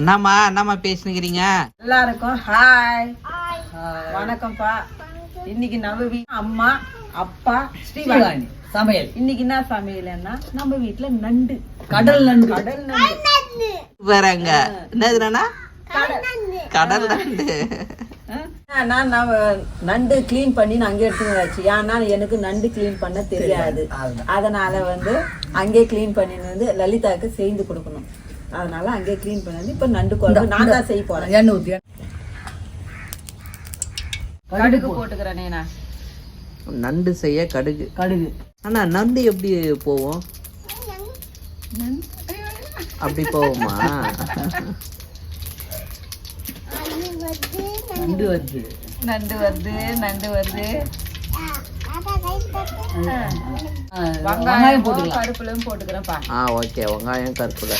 என்னம்மா என்னம்மா பேசுனுக்கிறீங்க? எல்லாருக்கும் ஹாய் வணக்கம்ப்பா. இன்னைக்கு நம்ம வீ- அம்மா அப்பா ஸ்ரீவாணி. சமையல். இன்னைக்கு என்ன சமையல்னா நம்ம வீட்ல நண்டு. கடல் நண்டு. கடல் நண்டு. வராங்க என்னதுனா கடல் நண்டு. நான் நண்டு. க்ளீன் பண்ணி நான் அங்கே எடுத்துன்னு வச்சு ஏன்னா எனக்கு நண்டு க்ளீன் பண்ண தெரியாது. அதனால வந்து அங்கே க்ளீன் பண்ணின்னு வந்து லலிதாவுக்கு செய்து கொடுக்கணும். அதனால அங்கே க்ளீன் பண்ணி இப்போ நண்டு குழம்பு நான் தான் செய்ய போறேன். எண்ணெய் ஊத்தி கடுகு போட்டுக்கிறேனே நான். நண்டு செய்ய கடுகு. கடுகு. ஆனா நண்டு எப்படி போவோம்? அப்படி போவோமா? நண்டு வருது நண்டு வருது நண்டு வருது வெங்காயம் வெங்காயம் போட்டுக்கலாம். கருப்புலையும் போட்டுக்கிறேன்ப்பா. ஆ ஓகே வெங்காயம் கருப்புல.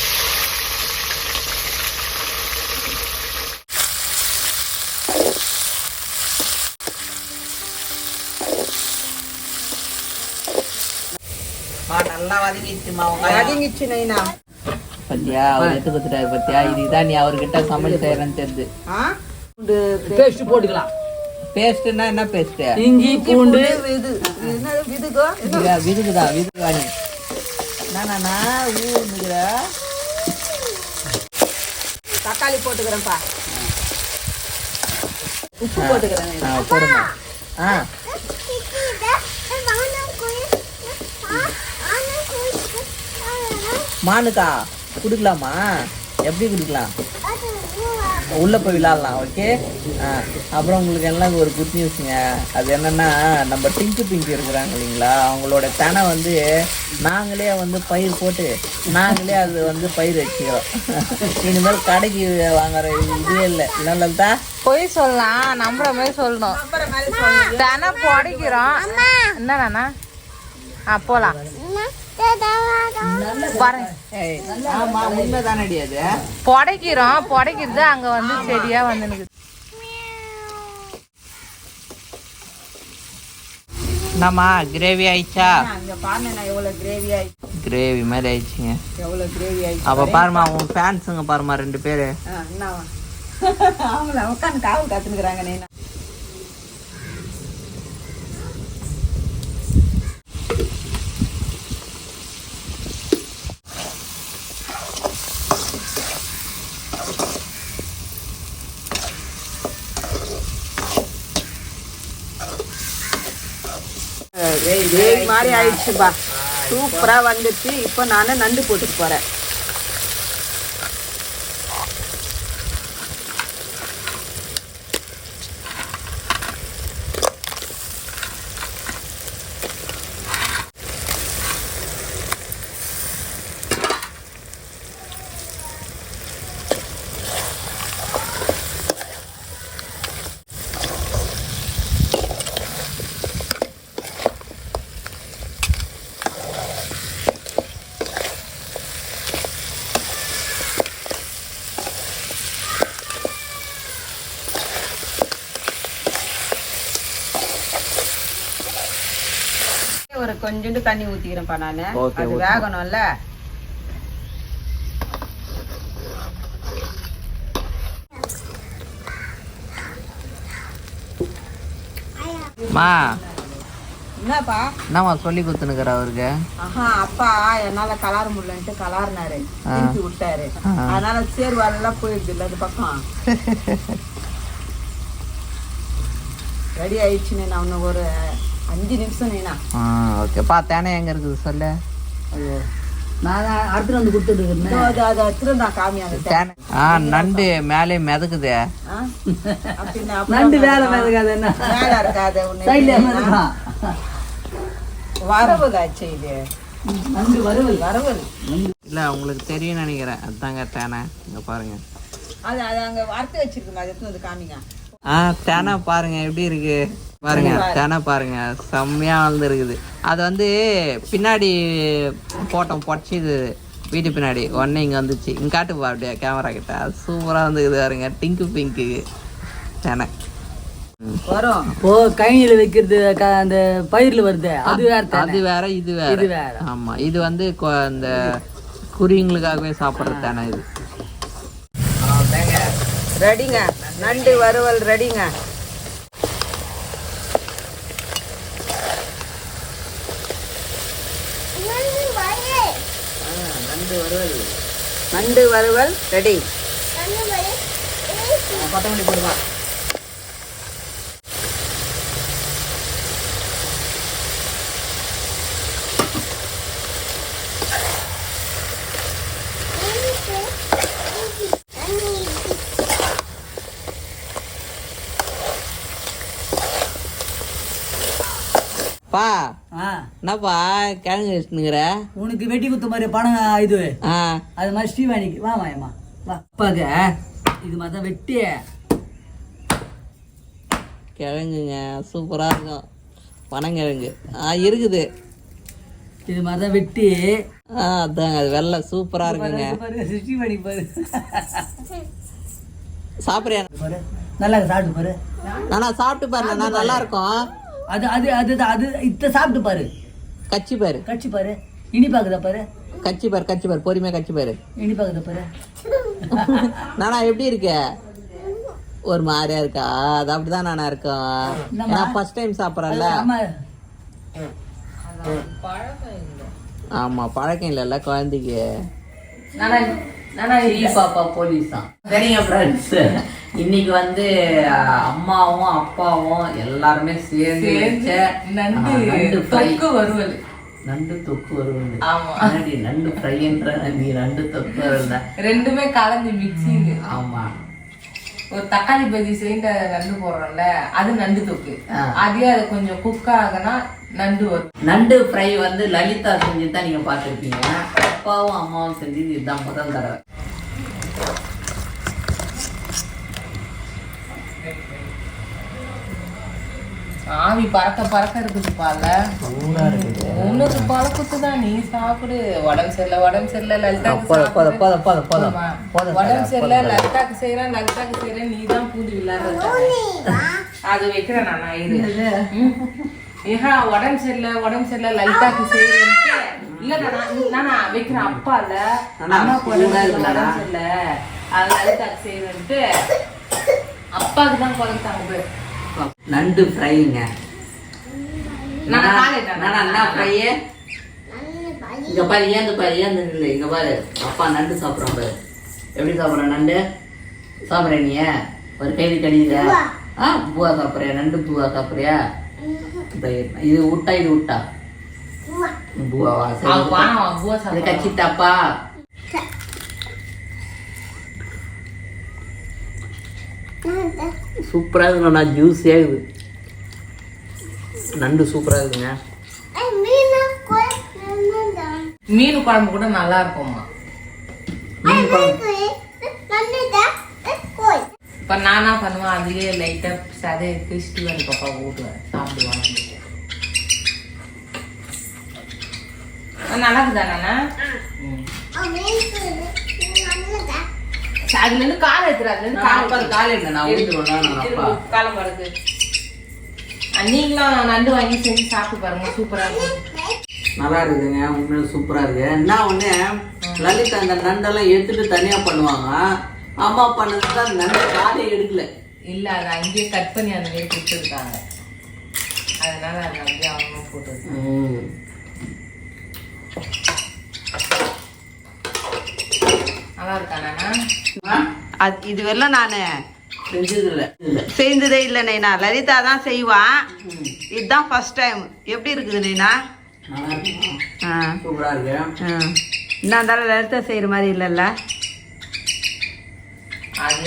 பத்தியா அவர் எடுத்து கொடுத்துட்டாரு பத்தியா? இதுதான் நீ அவர்கிட்ட சமையல் செய்யறேன்னு தெரிஞ்சு. ஆ? பூண்டு பேஸ்ட் போட்டுக்கலாம். பேஸ்ட்னா என்ன பேஸ்ட் இஞ்சி பூண்டு. விது என்னது விதுகோ விதுகுதா விதுகாணி நானா ஊருங்கிற தக்காளி போட்டுக்கிறேன்ப்பா. உப்பு போட்டுக்கிறேன். ஆ போடுங்க ஆ. மானுக்கா குடுக்கலாமா? எப்படி குடுக்கலாம்? உள்ள போய் விளாடலாம் ஓகே அப்புறம் உங்களுக்கு எல்லாம் ஒரு குட் நியூஸுங்க அது என்னன்னா நம்ம டிங்கு பிங்கு இருக்கிறாங்க இல்லைங்களா அவங்களோட தனை வந்து நாங்களே வந்து பயிர் போட்டு நாங்களே அது வந்து பயிர் வச்சுக்கிறோம். இனிமேல் கடைக்கு வாங்குற இதுவே இல்லை. இல்லை லலிதா? பொய் சொல்லலாம் நம்புற மாதிரி சொல்லணும். தானே புடைக்கிறோம். என்னண்ணா ஆ போலாம். புடைக்கிறோம் புடைக்கிறது அங்க வந்து செடியா வந்து என்னம்மா கிரேவி ஆயிடுச்சா? கிரேவி மாதிரி ஆயிடுச்சுங்க. அப்ப பாருமா உன் ஃபேன்ஸுங்க பாருமா ரெண்டு பேரு ஆ, என்னவா அவங்கள உட்காந்து காவல் காத்துனுக்குறாங்க நீ கிரேவி மாதிரி ஆயிடுச்சுப்பா. சூப்பரா வந்துச்சு. இப்போ நான் நண்டு போட்டுட்டு போறேன் ஒரு கொஞ்சோண்டு தண்ணி ஊத்திக்கிறேன்ப்பா நானு. அது. வேகணும்ல. மா. என்னப்பா? என்னம்மா சொல்லி கொடுத்துனுக்குற அவருக்கு? ஆஹா அப்பா என்னால கலார முடியலன்ட்டு கலாரினாரு. திருப்பி விட்டாரு. அதனால சேர்வாலெல்லாம் போயிடுது இல்ல அது பக்கம். ரெடி ஆயிடுச்சுன்னு நான் ஒரு அஞ்சு நிமிஷம் நீனா ஆ ஓகேப்பா தேனை எங்க இருக்குது? சொல்லு. ஐயோ. நான் அடுத்து வந்து கொடுத்துட்டு இருக்கிறேன் அது அது திரும்ப நான் காமியாங்க தேனை. ஆ நண்டு மேலே மிதக்குதே. நண்டு வேலை வேலைக்காது என்ன? மேல இருக்காது இருக்கான் வரவுதாச்சு இது நண்டு வரவல் இல்ல உங்களுக்கு தெரியும் நினைக்கிறேன். அதாங்க தேனை. இங்க பாருங்க. அது அது அங்க வறுத்து வச்சிருக்கோம்? அது எடுத்து வந்து காமிங்க. ஆ தேனை பாருங்க எப்படி இருக்கு? பாருங்க தேனை பாருங்க. செம்மையா வளர்ந்துருக்குது. அது வந்து பின்னாடி போட்டோம் பொடிச்சிது வீட்டு பின்னாடி. உடனே இங்க வந்துச்சு. இங்க காட்டு பா அப்படியே கேமரா கிட்ட. அது சூப்பரா வந்துக்குது பாருங்க. டிங்கு பிங்க்கு தேனை. வரும். இப்போ கையில வைக்கிறது அந்த பயிர்ல வருது. அது வேற அது. வேற இது வேற. இது வேற. ஆமா இது வந்து அந்த குருவிங்களுக்காகவே சாப்பிடுற தேனை இது. ரெடிங்க. நண்டு வறுவல் ரெடிங்க. நண்டு வறுவல். நண்டு வறுவல் ரெடி. கொத்தமல்லி போடுவா. பா என்னப்பா கிழங்கு வச்சுனுங்கிற உனக்கு வெட்டி குத்த மாதிரி பணம் இது. அது மாதிரி ஸ்ரீவாணிக்கு. வா மாயம்மா வா அப்பாங்க இது மாதிரி தான் வெட்டி. கிழங்குங்க சூப்பராக இருக்கும். பனங்கிழங்கு. ஆ இருக்குது. இது மாதிரி தான் வெட்டி. ஆ அதாங்க அது வெள்ளை. சூப்பராக இருக்குங்க. ஸ்ரீவாணி பாரு. சாப்பிட்றியா? பாரு. நல்லா சாப்பிட்டு பாரு. நானா சாப்பிட்டு நான் நல்லா இருக்கும் அது அது அது அது இத்த சாப்பிட்டு பாரு. கச்சி பாரு. கட்சி பாரு. இனிப்பாக்குதா பாரு? கச்சி பாரு கச்சி பாரு பொறுமையாக கச்சி பாரு. இனிப்பாக்குதா பாரு? நானா எப்படி இருக்க? ஒரு மாதிரியா இருக்கா? அது அப்படிதான் நானா இருக்கும் நான் ஃபர்ஸ்ட் டைம் சாப்பிட்றேன்ல. ஆமா ஆமா பழக்கம் இல்லைல்ல குழந்தைக்கு. பாப்பா போலீஸ்? சரிங்க ஃப்ரெண்ட்ஸ் இன்னைக்கு வந்து அம்மாவும் அப்பாவும் எல்லாருமே சேர்ந்து வச்ச நண்டு தொக்கு வறுவல். நண்டு தொக்கு வருவது ஆமா. நண்டு ஃப்ரைன்ற நீ நண்டு தொக்கு வருவ ரெண்டுமே கலந்து மிக்சிங் ஆமா. ஒரு தக்காளி பஜ்ஜி செய்த நண்டு போடுறோம்ல அது நண்டு தொக்கு. அதே அது கொஞ்சம் குக் ஆகுனா நண்டு வரும் நண்டு ஃப்ரை வந்து லலிதா செஞ்சு தான் நீங்க பார்த்துருப்பீங்க. அப்பாவும் அம்மாவும் செஞ்சு இதுதான் முதல் தடவை. ஆவி பறக்க பறக்க இருக்குது பால உனக்கு பழக்கத்து தான் நீ சாப்பிடு. உடம்பு சரியில்லை உடம்பு சரியில்லை லலிதாக்கு உடம்பு சரியில்லை. லலிதாக்கு செய்யறேன் லலிதாக்கு செய்யறேன் நீ தான் பூந்து விளையாடுற அது வைக்கிறேன் நான். ஏஹா உடம்பு சரியில்லை உடம்பு சரியில்லை லலிதாக்கு செய்யறேன்ட்டு. இல்ல நான் நானா வைக்கிறேன் அப்பா இல்ல. அம்மா உடம்பு சரியில்லை உடம்பு சரியில்லை. அது லலிதாக்கு செய்யறேன்ட்டு. அப்பாவுக்கு தான் குறைச்சாங்க பேர் நண்டு ஃப்ரைங்க ஃப்ரையே இங்க பாரு ஏந்து பாரு ஏந்து நில்லு. இங்க பாரு. அப்பா நண்டு சாப்பிட்றான் பாரு. எப்படி சாப்பிட்றான் நண்டு? சாப்பிட்ற நீ? ஒரு கைது கடியில ஆ பூவா சாப்பிட்றியா? நண்டு பூவா சாப்பிட்றியா? இது விட்டா இது விட்டா பூவாவா? சரி, அவன் வாங்க, அவன் பூவா இது சாப்பிடுவான். கச்சிட்டாப்பா சூப்பரா இருக்குங்க நான் ஜூஸியா இருக்குது. நண்டு சூப்பரா இருக்குங்க. மீன் குழம்பு கூட நல்லா இருக்கும்மா. மீன் குழம்பு இப்ப நானா பண்ணுவேன். அதுலயே லைட்டா சதை கிறிஸ்டி வந்து பாப்பா ஊட்டுவேன் சாப்பிடுவாங்க நல்லா இருக்குதா நானா? அதுல இருந்து காலை எடுத்துரு அதுல இருந்து நான் காலை அப்பா. காலை நான் ஊத்திடுவேன், நான் அப்பா. காலம் படுக்கு நீங்களும் நண்டு வாங்கி செஞ்சு சாப்பிட்டு பாருங்க சூப்பரா இருக்கும். நல்லா இருக்குதுங்க உண்மையில சூப்பரா இருக்கு. என்ன ஒண்ணு லலிதா அந்த நண்டெல்லாம் எடுத்துட்டு தனியா பண்ணுவாங்க. அம்மா பண்ணதுக்கு அந்த நண்டு காலை எடுக்கல. இல்ல அதை அங்கேயே கட் பண்ணி அந்த மாதிரி கொடுத்துருக்காங்க. அதனால அதை அப்படியே அவங்க போட்டு ம். நல்லா இருக்கா? அது இது வரலாம் நான் செஞ்சது இல்ல இல்ல செய்ததே இல்லை நைனா. லலிதா தான் செய்வான். இதுதான் ஃபர்ஸ்ட் டைம் எப்படி இருக்குது நைனா? என்ன இருந்தாலும் லலிதா செய்கிற மாதிரி இல்லைல்ல? அது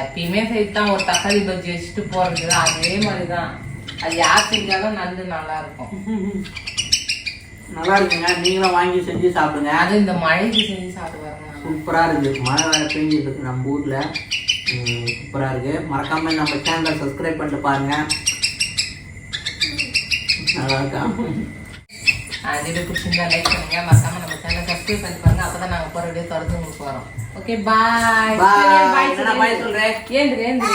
எப்பயுமே செய்தான் ஒரு தக்காளி பஜ்ஜி வச்சுட்டு போறது அதே மாதிரிதான். அது யார் செஞ்சாலும் நண்டு நல்லா இருக்கும் நல்லா இருக்குங்க நீங்களும் வாங்கி செஞ்சு சாப்பிடுங்க. அது இந்த மழைக்கு செஞ்சு சாப்பிட்டு வரணும் சூப்பரா இருக்கு. மழை வேற பெஞ்சிட்டு இருக்கு நம்ம ஊர்ல. ம், சூப்பரா இருக்கு. மறக்காம நம்ம சேனலை சப்ஸ்கிரைப் பண்ணிட்டு பாருங்க. நல்லா இருக்கா? வீடியோ பிடிச்சிருந்தா லைக் பண்ணுங்க. மறக்காம நம்ம சேனலை சப்ஸ்கிரைப் பண்ணி பாருங்க. அப்பதான் நாங்க போற வீடியோ தொடர்ந்து உங்களுக்கு வரோம். Okay bye Bye. என்னடா bye சொல்றே? ஏந்து ஏந்து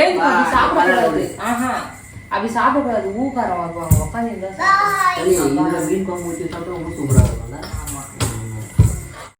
ஏந்து அப்படி சாப்பிடக்கூடாது? ஆஹா. அப்படி சாப்பிடக்கூடாது. ஊக்காரம் வருவாங்க உட்காந்து இந்த மீன் குழம்பு ஊற்றி சாப்பிட்டா ரொம்ப சூப்பரா இருக்கும்ல.